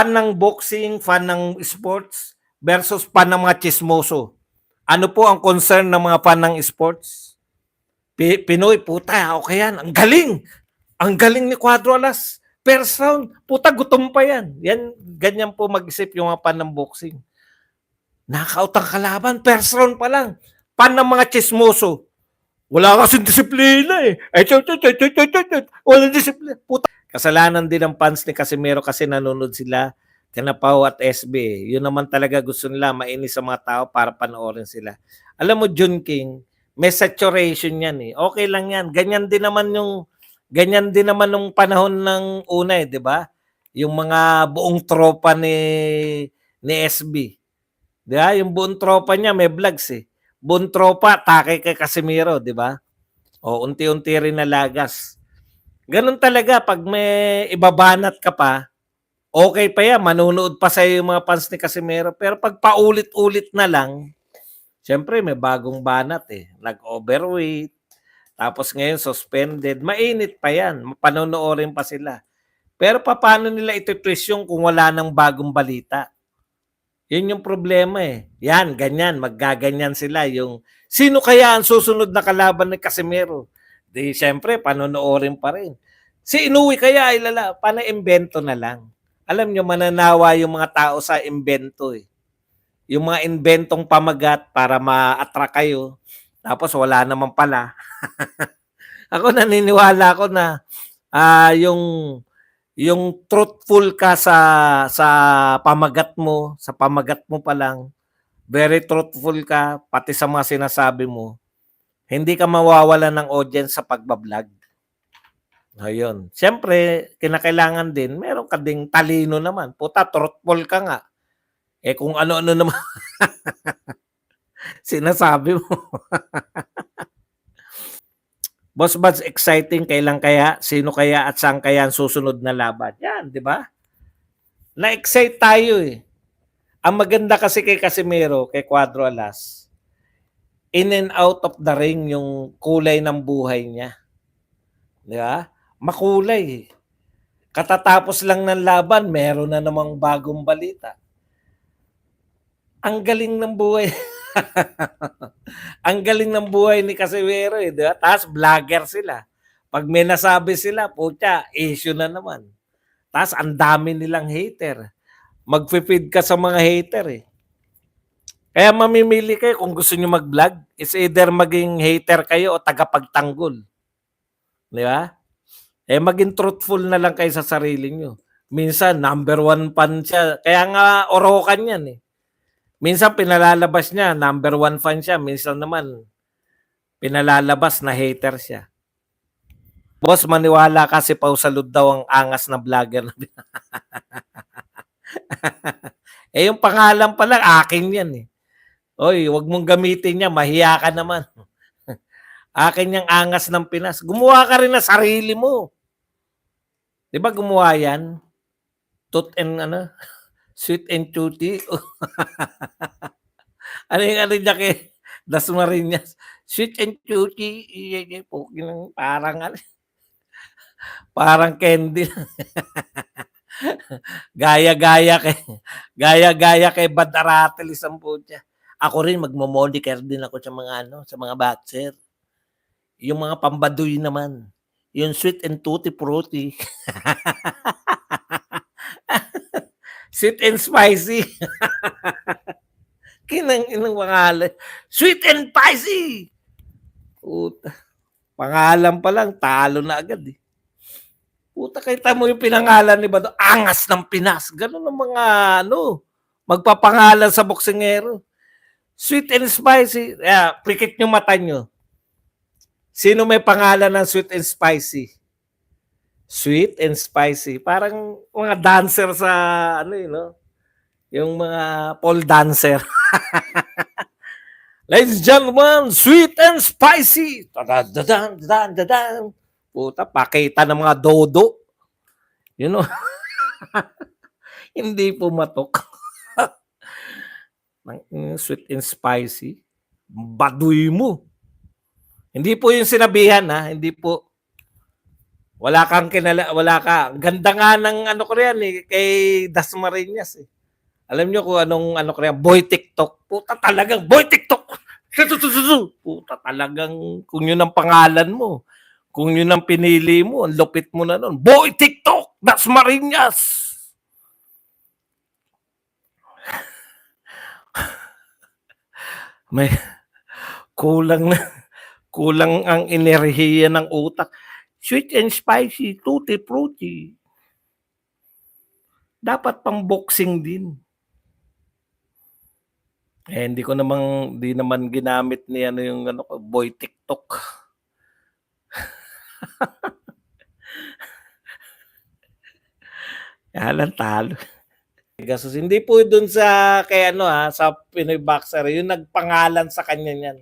fan ng boxing, fan ng sports versus fan ng mga chismoso. Ano po ang concern ng mga fan ng sports? Pi- Pinoy, puta, okay yan. Ang galing! Ang galing ni Cuadro Alas. First round, puta, gutom pa yan. Yan, ganyan po mag-isip yung mga fan ng boxing. Knockout ang kalaban, first round pa lang. Fan ng mga chismoso. Wala kasing disiplina eh. Ay, tut, tut, tut, tut, tut, tut. Wala disiplina. Puta. Kasalanan din ng fans ni Casimero kasi nanonood sila kina Pau at SB. Yun naman talaga gusto nila mainis sa mga tao para panoorin sila. Alam mo, Jun King, may saturation yan eh. Okay lang yan. Ganyan din naman yung ganyan din naman nung panahon ng una eh, 'di ba? Yung mga buong tropa ni ni SB. 'Di ba? Yung buong tropa niya may vlogs eh. Buong tropa take kay Casimiro, 'di ba? O unti-unti rin nalagas. Ganun talaga pag may ibabanat ka pa, okay pa yan, manunood pa sa yung mga fans ni Casimero. Pero pag paulit-ulit na lang, syempre may bagong banat eh. Nag-overweight, tapos ngayon suspended, mainit pa yan, panonoorin pa sila. Pero paano nila iti-twist yung kung wala nang bagong balita? Yun yung problema eh. Yan, ganyan, maggaganyan sila. Yung, sino kaya ang susunod na kalaban ni Casimero? Di, syempre, panonoorin pa rin. Si Inuwi kaya ay lala, paano imbento na lang? Alam nyo, mananawa yung mga tao sa imbento eh. Yung mga inventong pamagat para ma-attract kayo. Tapos wala naman pala. ako naniniwala ko na ah yung yung truthful ka sa sa pamagat mo, sa pamagat mo pa lang, very truthful ka pati sa mga sinasabi mo. Hindi ka mawawala ng audience sa pagbablog. Ayun. Siyempre, kinakailangan din, meron ka ding talino naman. Puta, truthful ka nga. Eh kung ano-ano naman sinasabi mo. Boss Buds, exciting. Kailan kaya? Sino kaya at saan kaya ang susunod na laban? Yan, di ba? Na-excite tayo eh. Ang maganda kasi kay Casimero, kay Cuadro Alas, in and out of the ring yung kulay ng buhay niya. Di ba? Makulay. Katatapos lang ng laban, meron na namang bagong balita. Ang galing ng buhay. ang galing ng buhay ni Casimero eh, di ba? Tapos vlogger sila. Pag may nasabi sila, putya, issue na naman. Tapos ang dami nilang hater. Magfe-feed ka sa mga hater eh. Kaya mamimili kayo kung gusto nyo mag-vlog. It's either maging hater kayo o tagapagtanggol. Di ba? Eh maging truthful na lang kayo sa sarili nyo. Minsan, number one fan siya. Kaya nga, orokan yan eh. Minsan pinalalabas niya, number one fan siya. Minsan naman, pinalalabas na hater siya. Boss, maniwala ka si Pau Salud daw ang angas na vlogger. eh yung pangalan pa lang, akin yan eh. Oy, wag mong gamitin niya, mahiya ka naman. akin yung angas ng Pinas. Gumawa ka rin na sarili mo. Di ba gumawa yan? Tooth and ano? Sweet and tutti. ano yung ano niya kay Dasmariñas? Sweet and tutti. Parang ano? Parang candy. Gaya-gaya kay gaya-gaya kay Badaratel isang putya. Ako rin magmo-moniker din ako sa mga ano, sa mga boxer. Yung mga pambaduy naman. Yung sweet and tutti fruity. sweet and spicy. Kinang inang pangalan. Sweet and spicy. Puta. Pangalan pa lang, talo na agad eh. Puta, kita mo yung pinangalan ni Bado. Angas ng Pinas. Ganun ang mga, ano, magpapangalan sa boksingero. Sweet and spicy. Yeah, prikit nyo mata nyo. Sino may pangalan ng sweet and spicy? Sweet and spicy. Parang mga dancer sa, ano yun, no? Yung mga pole dancer. Ladies and gentlemen, sweet and spicy. Tadadan, dadan, dadan. Puta, pakita ng mga dodo. You know? Hindi pumatok. Ng sweet and spicy. Baduy mo. Hindi po yung sinabihan ha, hindi po. Wala kang kinala, wala ka. Ganda nga ng ano ko riyan eh, kay Dasmariñas eh. Alam niyo kung anong ano ko riyan, boy TikTok. Puta talagang boy TikTok. Puta talagang kung yun ang pangalan mo. Kung yun ang pinili mo, ang lupit mo na nun. Boy TikTok, Dasmariñas. May kulang na kulang ang enerhiya ng utak. Sweet and spicy, tutti frutti. Dapat pang boxing din. Eh, hindi ko namang, di naman ginamit ni ano yung ano boy TikTok. Yan talo. Gasos, hindi po dun sa, kay ano ha, sa Pinoy Boxer, yung nagpangalan sa kanya niyan.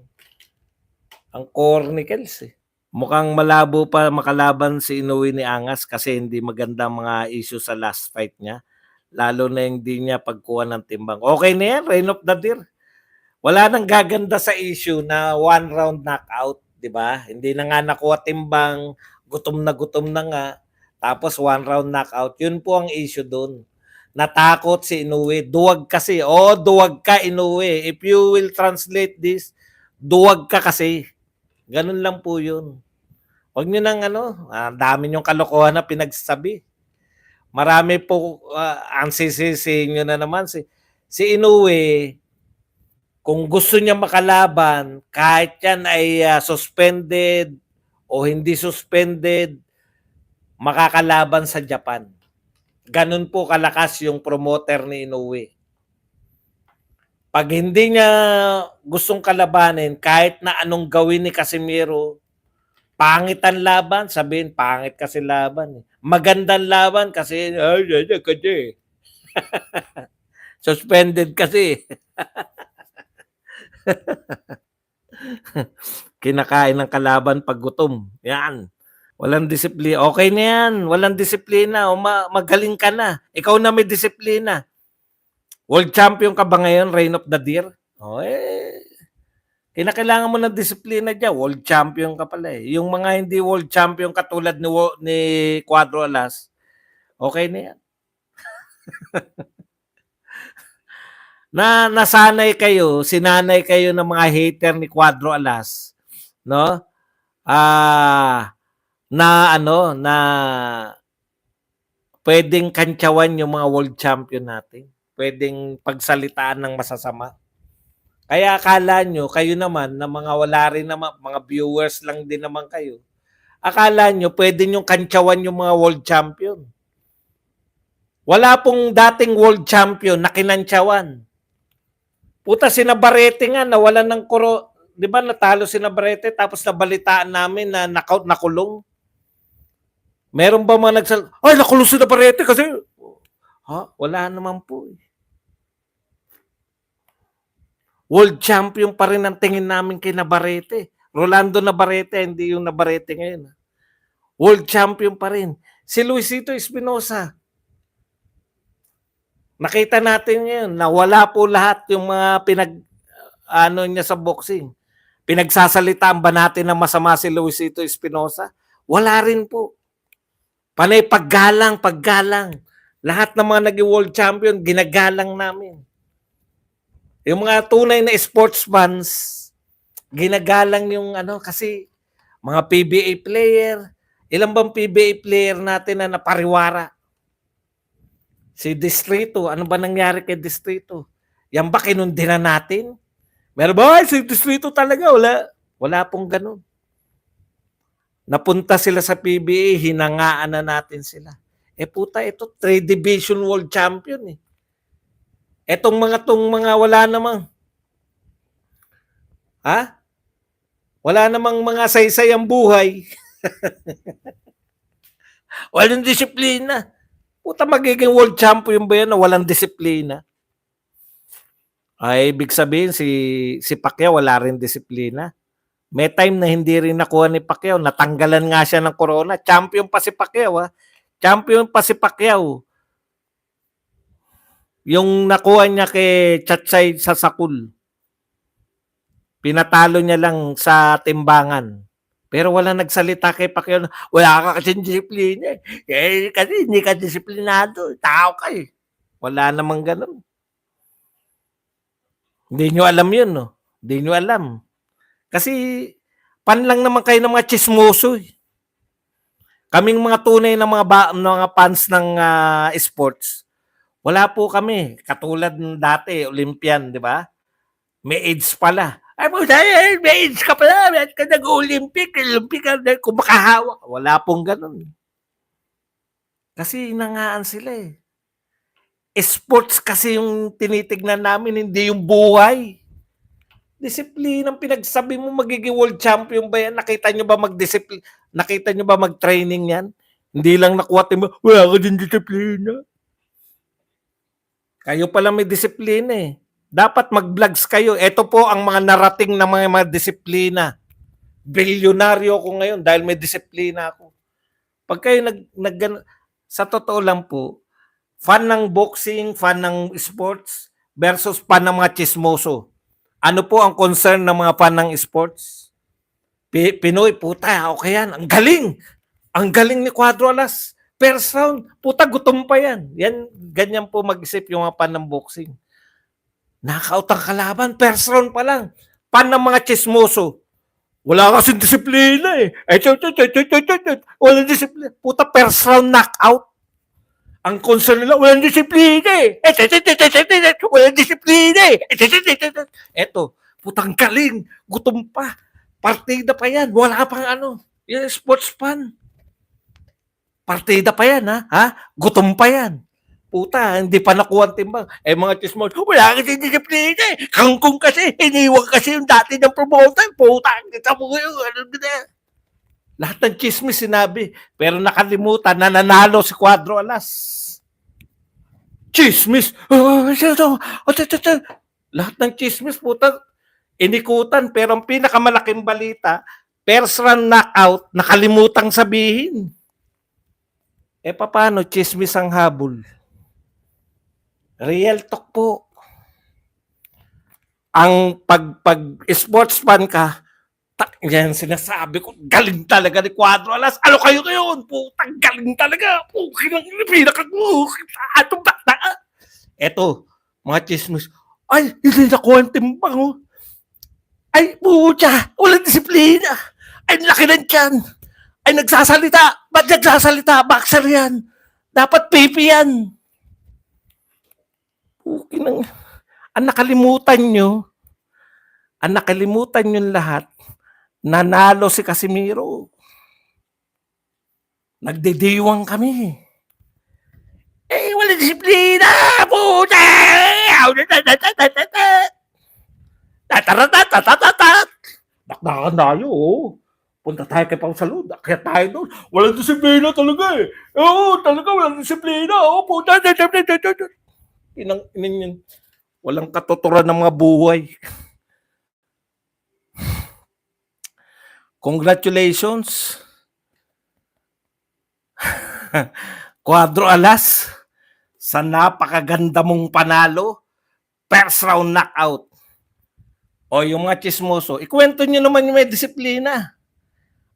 Ang Cornicals eh. Mukhang malabo pa makalaban si Inoue ni Angas kasi hindi maganda mga issue sa last fight niya. Lalo na yung di niya pagkuha ng timbang. Okay na yan, Reign of the Deer. Wala nang gaganda sa issue na one round knockout, di ba? Hindi na nga nakuha timbang, gutom na gutom na nga, tapos one round knockout. Yun po ang issue doon. Natakot si Inoue. Duwag kasi. Oh, duwag ka Inoue. If you will translate this, duwag ka kasi. Ganun lang po yun. Huwag nyo nang ano, ah, dami yung kalokohan na pinagsasabi. Marami po, ah, ang sisisi nyo na naman. Si, si Inoue, kung gusto niya makalaban, kahit yan ay ah, suspended o hindi suspended, makakalaban sa Japan. Ganun po kalakas yung promoter ni Inoue. Pag hindi niya gustong kalabanin, kahit na anong gawin ni Casimiro, pangit ang laban, sabihin, pangit kasi laban. eh. Magandang laban kasi, ay, ay, ay, kasi. Suspended kasi. Kinakain ng kalaban pag gutom. Yan. Walang disiplina. Okay na yan. Walang disiplina. O ma- magaling ka na. Ikaw na may disiplina. World champion ka ba ngayon, Reign of the Deer? O eh, kinakailangan mo ng disiplina dyan. World champion ka pala eh. Yung mga hindi world champion katulad ni, ni Cuadro Alas, okay na yan. na nasanay kayo, sinanay kayo ng mga hater ni Cuadro Alas, no? Ah, na ano, na pwedeng kantsawan yung mga world champion natin. Pwedeng pagsalitaan ng masasama. Kaya akala nyo, kayo naman, na mga wala rin naman, mga viewers lang din naman kayo, akala nyo, pwede nyo kantsawan yung mga world champion. Wala pong dating world champion na kinantsawan. Puta, si Navarrete nga, nawalan ng koro, di ba natalo si Navarrete, tapos nabalitaan namin na knockout, nakulong. Meron ba mga nagsal, ay, nakulong si Navarrete kasi, ha, wala naman po eh. World champion pa rin ang tingin namin kay Navarrete. Rolando Navarrete, hindi yung Navarrete ngayon. World champion pa rin. Si Luisito Espinosa. Nakita natin ngayon na wala po lahat yung mga pinag ano niya sa boxing. Pinagsasalitaan ba natin na masama si Luisito Espinosa? Wala rin po. Panay paggalang, paggalang. Lahat ng mga naging world champion, ginagalang namin. Yung mga tunay na sports fans, ginagalang yung ano, kasi mga PBA player, ilan bang PBA player natin na napariwara? Si Distrito, ano ba nangyari kay Distrito? Yan ba kinundi na natin? Meron ba? Si Distrito talaga, wala. Wala pong ganun. Napunta sila sa PBA, hinangaan na natin sila. Eh puta, ito, trade division world champion eh. Etong mga tong mga wala namang Ha? Wala namang mga saysay ang buhay. walang disiplina. Puta magiging world champion ba yan na walang disiplina? Ay, ibig sabihin si si Pacquiao wala rin disiplina. May time na hindi rin nakuha ni Pacquiao, natanggalan nga siya ng corona. Champion pa si Pacquiao, ha? Champion pa si Pacquiao. Yung nakuha niya kay Chatsay sa Sakul. Pinatalo niya lang sa timbangan. Pero wala nagsalita kay Pacquiao wala ka kasing disiplina eh. Eh, kasi hindi ka disiplinado. Tao ka eh. Wala namang ganun. Hindi nyo alam yun, no? Hindi nyo alam. Kasi, pan lang naman kayo ng mga chismoso eh. Kaming mga tunay na mga, ba, mga fans ng ah, sports, wala po kami. Katulad ng dati, Olympian, di ba? May AIDS pala. Ay dahil may AIDS ka pala. May ka nag-Olympic. Olympic ka na kung makahawak. Wala pong ganun. Kasi inangaan sila eh. Sports kasi yung tinitignan namin, hindi yung buhay. Disiplina ang pinagsabi mo magiging world champion ba yan? Nakita nyo ba mag-discipline? Nakita nyo ba mag-training yan? Hindi lang nakuha mo, wala ka din disiplina. Kayo pala may disiplina eh. Dapat mag-vlogs kayo. Ito po ang mga narating na mga, mga disiplina. Bilyonaryo ko ngayon dahil may disiplina ako. Pag kayo nag, nag sa totoo lang po, fan ng boxing, fan ng sports versus fan ng mga chismoso. Ano po ang concern ng mga fan ng sports? Pi- Pinoy, puta, okay yan. Ang galing! Ang galing ni Cuadro Alas. First round, puta, gutom pa yan. Yan, ganyan po mag-isip yung mga fan ng boxing. Knockout ang kalaban, first round pa lang. Fan ng mga chismoso. Wala kasing disiplina eh. Eh, tut, tut, tut, tut, tut, tut. Walang disiplina. Puta, first round knockout. Ang concern nila, walang disiplina eh. Eh. Walang disiplina eh. Eh. Eto, putang galing. Gutom pa. Partida pa yan. Wala pang ano. Yan, sports fan. Partida pa yan, ha? Ha? Gutom pa yan. Puta, hindi pa nakuha ang timbang. Eh, mga chismos, wala kasi disiplina eh. Kangkong kasi, iniwag kasi yung dati ng promoter. Puta, kita mo ngayon, ano na. Lahat ng chismis sinabi. Pero nakalimutan na nanalo si Cuadro Alas. Chismis! Oh, ito, ito. Lahat ng chismis, puta, inikutan. Pero ang pinakamalaking balita, run knockout, nakalimutang sabihin. Eh, paano? Chismis ang habol. Real talk po. Ang pag, pag sports ka, tak, yan sinasabi ko, galing talaga ni Cuadro Alas. Ano kayo ngayon? Putang galing talaga. Pukin ang pinaka Atong bata. Eto, mga chismis. Ay, hindi nakuha ang timbang. oh. Ay, pucha, walang disiplina. Ay, laki ng tiyan. Ay, nagsasalita. Ba't nagsasalita? Boxer yan. Dapat pipi yan. Pukin ang... Ang nakalimutan nyo, ang nakalimutan nyo lahat, nanalo si Casimiro. Nagdidiwang kami. Eh, wala disiplina! Puta! Tataratatatatatat! Dakdakan tayo, oh. Punta tayo kay Pang Salud. Kaya tayo doon. Walang disiplina talaga eh. Oo, talaga walang disiplina. Oo, puta. Inang, inin yun. Walang katuturan ng mga buhay. Congratulations. Quadro alas sa napakaganda mong panalo. First round knockout. O yung mga chismoso, ikwento nyo naman yung may disiplina.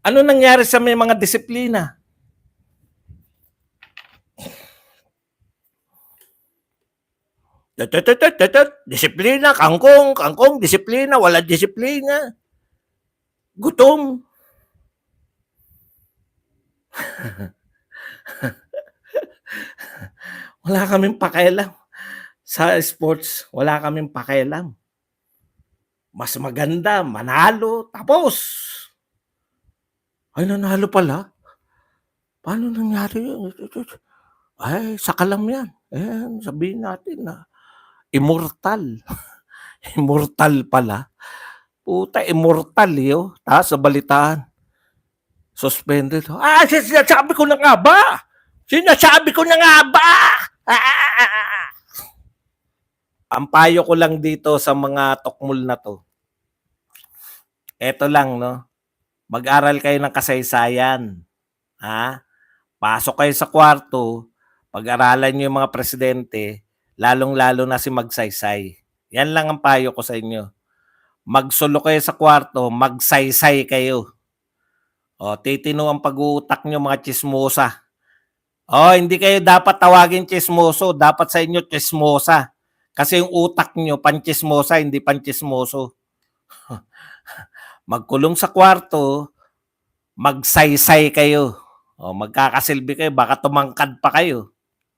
Ano nangyari sa may mga disiplina? Disiplina, kangkong, kangkong, disiplina, wala disiplina. Gutom. wala kaming pakialam. Sa sports, wala kaming pakialam. Mas maganda, manalo, tapos. Ay, nanalo pala. Paano nangyari yun? Ay, sakalam yan. Eh, sabihin natin na immortal. immortal pala. Puta, immortal yo. Tapos sa balitaan, suspended. Ah, sinasabi ko na nga ba? Sinasabi ko na nga ba? Ah! Ang payo ko lang dito sa mga tokmol na to. Eto lang, no? Mag-aral kayo ng kasaysayan. Ha? Pasok kayo sa kwarto, pag-aralan nyo yung mga presidente, lalong-lalo na si Magsaysay. Yan lang ang payo ko sa inyo. Magsulo kayo sa kwarto, magsaysay kayo. O, titino ang pag-uutak nyo mga chismosa. O, hindi kayo dapat tawagin chismoso. Dapat sa inyo chismosa. Kasi yung utak nyo, panchismosa, hindi panchismoso. Magkulong sa kwarto, magsaysay kayo. O, magkakasilbi kayo, baka tumangkad pa kayo.